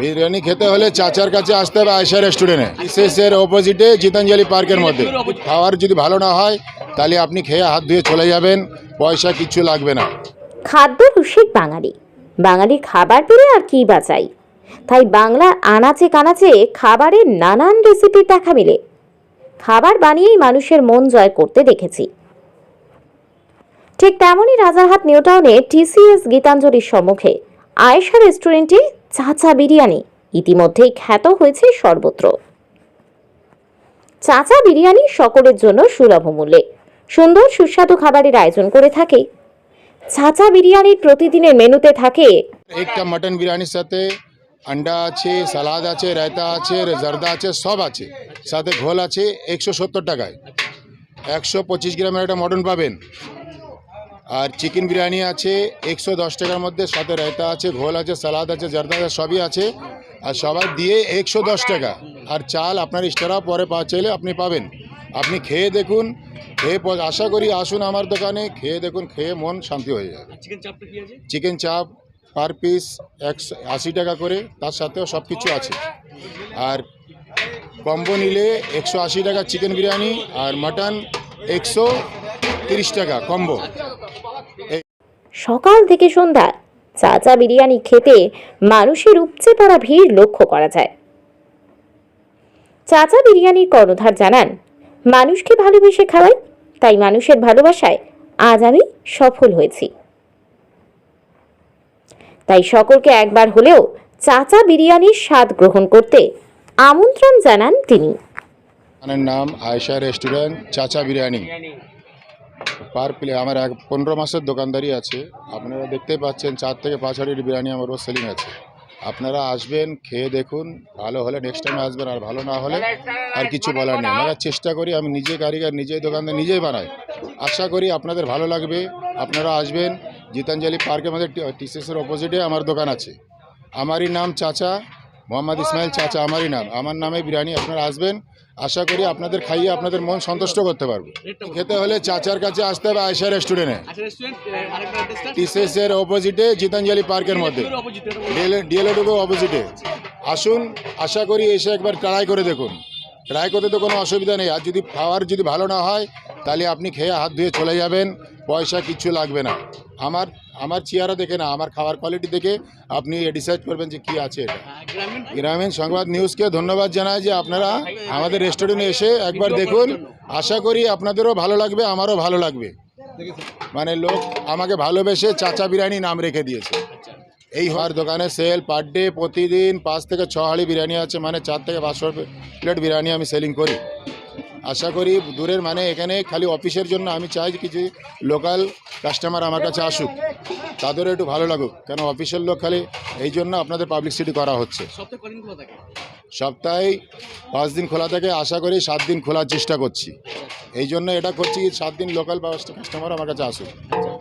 বিরিয়ানি খেতে হলে চাচার কাছে আসতে হবে আয়সা রেস্টুরেন্টে। এর অপোজিটে জিতাঞ্জলি পার্কের মধ্যে। খাবার যদি ভালো না হয় তাহলে আপনি খেয়ে হাত ধুয়ে চলে যাবেন। পয়সা কিচ্ছু লাগবে না। খাদ্য রসিক বাঙালি। বাঙালির খাবার পেলে আর কি বাঁচাই? তাই বাংলার আনাচে কানাচে খাবারের নানান রেসিপির দেখা মিলে। খাবার বানিয়েই মানুষের মন জয় করতে দেখেছি। ঠিক তেমনই রাজারহাট নিউটাউনে টিসিএস গীতাঞ্জলির সম্মুখে আয়েশা রেস্টুরেন্টে চাচা বিরিয়ানি। ইতিমধ্যেই খ্যাত হয়েছে সর্বত্র। চাচা বিরিয়ানি সকলের জন্য সুলভ মূল্যে। সুন্দর সুস্বাদু খাবারের আয়োজন করে থাকে। চাচা বিরিয়ানির প্রতিদিনের মেনুতে থাকে। একটা মটন বিরিয়ানির সাথে আন্ডা আছে, সালাদ আছে, রায়তা আছে, জর্দা আছে, সব আছে। সাথে ঘোল আছে, একশো সত্তর টাকায়। একশো পঁচিশ গ্রামের একটা মটন পাবেন। আর চিকেন বিরিয়ানি আছে একশো দশ টাকার মধ্যে সাথে রায়তা আছে ঘোল আছে সালাদ আছে জর্দা আছে সবই আছে। আর সবার দিয়ে একশো দশ টাকা। আর চাল আপনার ইস্টারা পরে পা চাইলে আপনি পাবেন। আপনি খেয়ে দেখুন খেয়ে আশা করি আসুন আমার দোকানে খেয়ে দেখুন খেয়ে মন শান্তি হয়ে যাবে। চিকেন চাপ পার পিস একশো আশি টাকা করে তার সাথেও সব কিছু আছে। আর কম্বো নিলে একশো আশি টাকা চিকেন বিরিয়ানি আর মাটন একশো তিরিশ টাকা কম্বো। সকাল থেকে সন্ধ্যা চাচা বিরিয়ানি খেতে মানুষের উপচে পড়া ভিড় লক্ষ্য করা যায়। চাচা বিরিয়ানির কর্ণধার জানান, মানুষকে ভালোবেসে খাওয়াই, তাই মানুষের ভালোবাসায় আজ আমি সফল হয়েছি। তাই সকলকে একবার হলেও চাচা বিরিয়ানির স্বাদ গ্রহণ করতে আমন্ত্রণ জানান তিনি। নাম আয়শা রেস্টুরেন্ট, চাচা বিরিয়ানি। পার প্লে, আমার এক পনেরো মাসের দোকানদারি আছে। আপনারা দেখতেই পাচ্ছেন, চার থেকে পাঁচ হাড়ির বিরিয়ানি আমার রোজ সেলিং আছে। আপনারা আসবেন, খেয়ে দেখুন, ভালো হলে নেক্সট টাইম আসবেন, আর ভালো না হলে আর কিছু বলার নেই। আমরা চেষ্টা করি, আমি নিজে কারিগর, নিজেই দোকানদার, নিজেই বানাই। আশা করি আপনাদের ভালো লাগবে। আপনারা আসবেন, গীতাঞ্জলি পার্কের মধ্যে টিসিএসের অপোজিটে আমার দোকান আছে। আমারই নাম চাচা মোহাম্মদ ইসমাইল চাচা আমারই নাম। আমার নামে বিরিয়ানি আপনারা আসবেন। আশা করি আপনাদের খাইয়ে আপনাদের মন সন্তুষ্ট করতে পারব। খেতে হলে চাচার কাছে আসতে হবে আয়সা রেস্টুরেন্টে টিসিএসের অপোজিটে গীতাঞ্জলি পার্কের মধ্যে। অপোজিটে আসুন আশা করি এসে একবার ট্রাই করে দেখুন। ট্রাই করতে তো কোনো অসুবিধা নেই। আর যদি খাওয়ার যদি ভালো না হয় তাহলে আপনি খেয়ে হাত ধুয়ে চলে যাবেন, পয়সা কিচ্ছু লাগবে না। আমার আমার চেয়ারা দেখে না, আমার খাওয়ার কোয়ালিটি দেখে আপনি ডিসাইড করবেন যে কী আছে এটা। গ্রামীণ সংবাদ নিউজকে ধন্যবাদ জানাই যে আপনারা আমাদের রেস্টুরেন্টে এসে একবার দেখুন। আশা করি আপনাদেরও ভালো লাগবে, আমারও ভালো লাগবে। মানে লোক আমাকে ভালোবেসে চাচা বিরিয়ানি নাম রেখে দিয়েছে। এই হওয়ার দোকানে সেল পার ডে প্রতিদিন পাঁচ থেকে ছ হাঁড়ি বিরিয়ানি আছে মানে চার থেকে পাঁচশো প্লেট বিরিয়ানি আমি সেলিং করি। আশা করি দূরের মানে এখানে খালি অফিসের জন্য আমি চাই যে কিছু লোকাল কাস্টমার আমার কাছে আসুক। তাদেরও একটু ভালো লাগুক। কেন অফিসের লোক খালি এই জন্য আপনাদের পাবলিসিটি করা হচ্ছে। সপ্তাহে পাঁচ দিন খোলা থাকে। আশা করি সাত দিন খোলার চেষ্টা করছি। এই জন্য এটা করছি সাত দিন লোকাল কাস্টমার আমার কাছে আসুক।